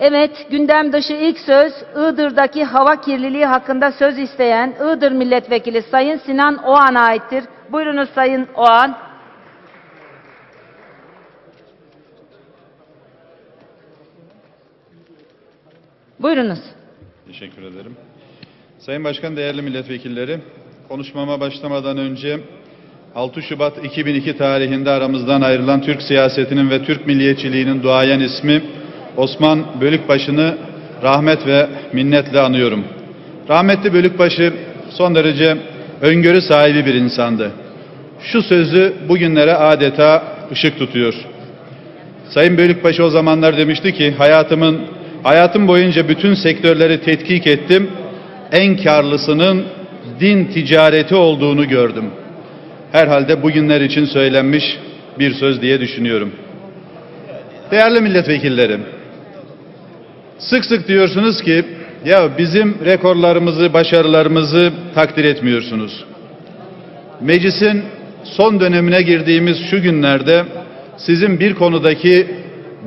Evet, gündem dışı ilk söz Iğdır'daki hava kirliliği hakkında söz isteyen Iğdır Milletvekili Sayın Sinan Oğan'a aittir. Buyurunuz Sayın Oğan. Buyurunuz. Teşekkür ederim. Sayın Başkan, değerli milletvekilleri, konuşmama başlamadan önce 6 Şubat 2002 tarihinde aramızdan ayrılan Türk siyasetinin ve Türk milliyetçiliğinin duayen ismi Osman Bölükbaşı'nı rahmet ve minnetle anıyorum. Rahmetli Bölükbaşı son derece öngörü sahibi bir insandı. Şu sözü bugünlere adeta ışık tutuyor. Sayın Bölükbaşı o zamanlar demişti ki hayatımın hayatım boyunca bütün sektörleri tetkik ettim. En karlısının din ticareti olduğunu gördüm. Herhalde bugünler için söylenmiş bir söz diye düşünüyorum. Değerli milletvekillerim, sık sık diyorsunuz ki ya bizim rekorlarımızı, başarılarımızı takdir etmiyorsunuz. Meclisin son dönemine girdiğimiz şu günlerde sizin bir konudaki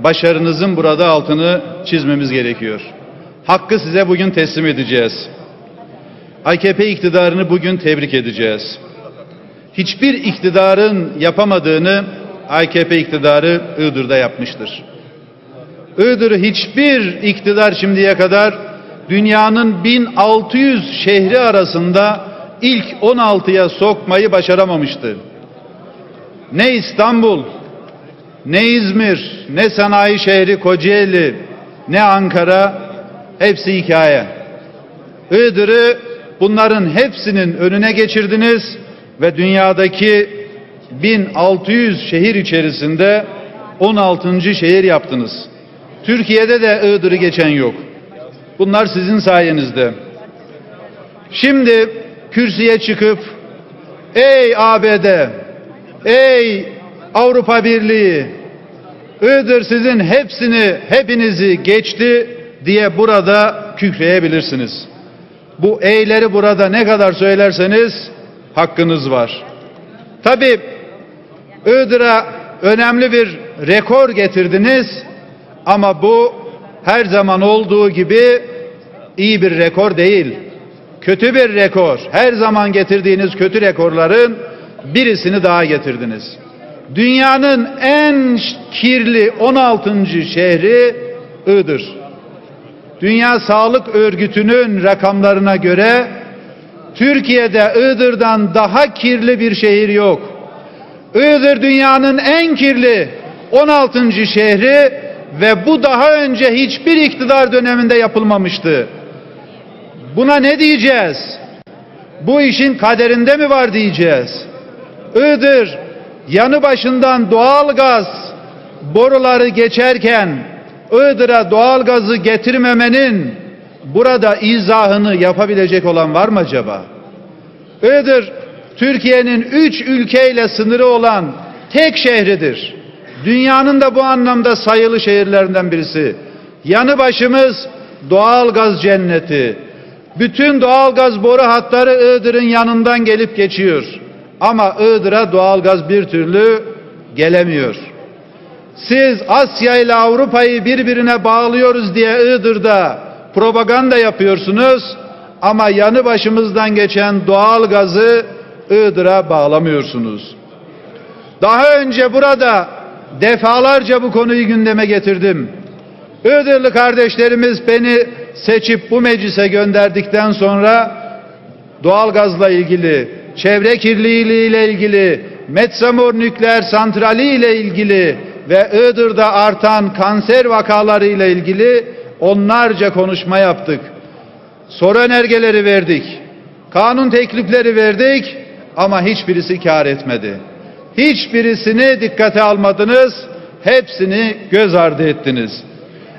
başarınızın burada altını çizmemiz gerekiyor. Hakkı size bugün teslim edeceğiz. AKP iktidarını bugün tebrik edeceğiz. Hiçbir iktidarın yapamadığını AKP iktidarı Iğdır'da yapmıştır. Iğdır'ı hiçbir iktidar şimdiye kadar dünyanın 1600 şehri arasında ilk 16'ya sokmayı başaramamıştı. Ne İstanbul, ne İzmir, ne sanayi şehri Kocaeli, ne Ankara hepsi hikaye. Iğdır'ı bunların hepsinin önüne geçirdiniz ve dünyadaki 1600 şehir içerisinde 16. şehir yaptınız. Türkiye'de de Iğdır'ı geçen yok. Bunlar sizin sayenizde. Şimdi kürsüye çıkıp ey ABD, ey Avrupa Birliği, Iğdır sizin hepsini, hepinizi geçti diye burada kükreyebilirsiniz. Bu eyleri burada ne kadar söylerseniz hakkınız var. Tabi Iğdır'a önemli bir rekor getirdiniz ama bu her zaman olduğu gibi iyi bir rekor değil. Kötü bir rekor. Her zaman getirdiğiniz kötü rekorların birisini daha getirdiniz. Dünyanın en kirli 16. şehri Iğdır. Dünya Sağlık Örgütü'nün rakamlarına göre Türkiye'de Iğdır'dan daha kirli bir şehir yok. Iğdır dünyanın en kirli 16. şehri ve bu daha önce hiçbir iktidar döneminde yapılmamıştı. Buna ne diyeceğiz? Bu işin kaderinde mi var diyeceğiz? Iğdır yanı başından doğal gaz boruları geçerken Iğdır'a doğal gazı getirmemenin burada izahını yapabilecek olan var mı acaba? Iğdır Türkiye'nin üç ülkeyle sınırı olan tek şehridir. Dünyanın da bu anlamda sayılı şehirlerinden birisi. Yanı başımız doğal gaz cenneti. Bütün doğal gaz boru hatları Iğdır'ın yanından gelip geçiyor. Ama Iğdır'a doğal gaz bir türlü gelemiyor. Siz Asya ile Avrupa'yı birbirine bağlıyoruz diye Iğdır'da propaganda yapıyorsunuz ama yanı başımızdan geçen doğal gazı Iğdır'a bağlamıyorsunuz. Daha önce burada defalarca bu konuyu gündeme getirdim. Iğdırlı kardeşlerimiz beni seçip bu meclise gönderdikten sonra doğalgazla ilgili, çevre kirliliği ile ilgili, Metsamor nükleer santrali ile ilgili ve Iğdır'da artan kanser vakaları ile ilgili onlarca konuşma yaptık. Soru önergeleri verdik. Kanun teklifleri verdik ama hiçbirisi kar etmedi. Hiçbirisini dikkate almadınız. Hepsini göz ardı ettiniz.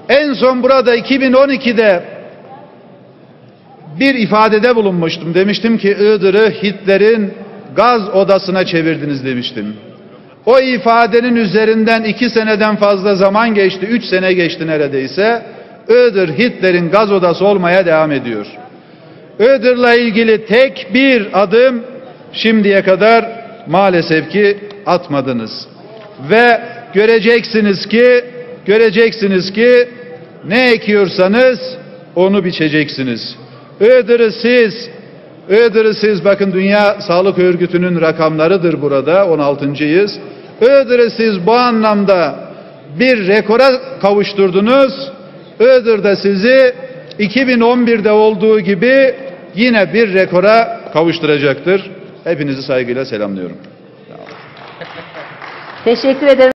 En son burada 2012'de bir ifadede bulunmuştum. Demiştim ki Iğdır'ı Hitler'in gaz odasına çevirdiniz demiştim. O ifadenin üzerinden iki seneden fazla zaman geçti, üç sene geçti neredeyse. Iğdır Hitler'in gaz odası olmaya devam ediyor. Iğdır'la ilgili tek bir adım şimdiye kadar maalesef ki atmadınız. Ve göreceksiniz ki göreceksiniz ki Ne ekiyorsanız onu biçeceksiniz. Iğdır'ı siz, Iğdır'ı siz bakın Dünya Sağlık Örgütü'nün rakamlarıdır burada 16.yız. Iğdır'ı siz bu anlamda bir rekora kavuşturdunuz. Iğdır'da sizi 2011'de olduğu gibi yine bir rekora kavuşturacaktır. Hepinizi saygıyla selamlıyorum. Teşekkür ederim.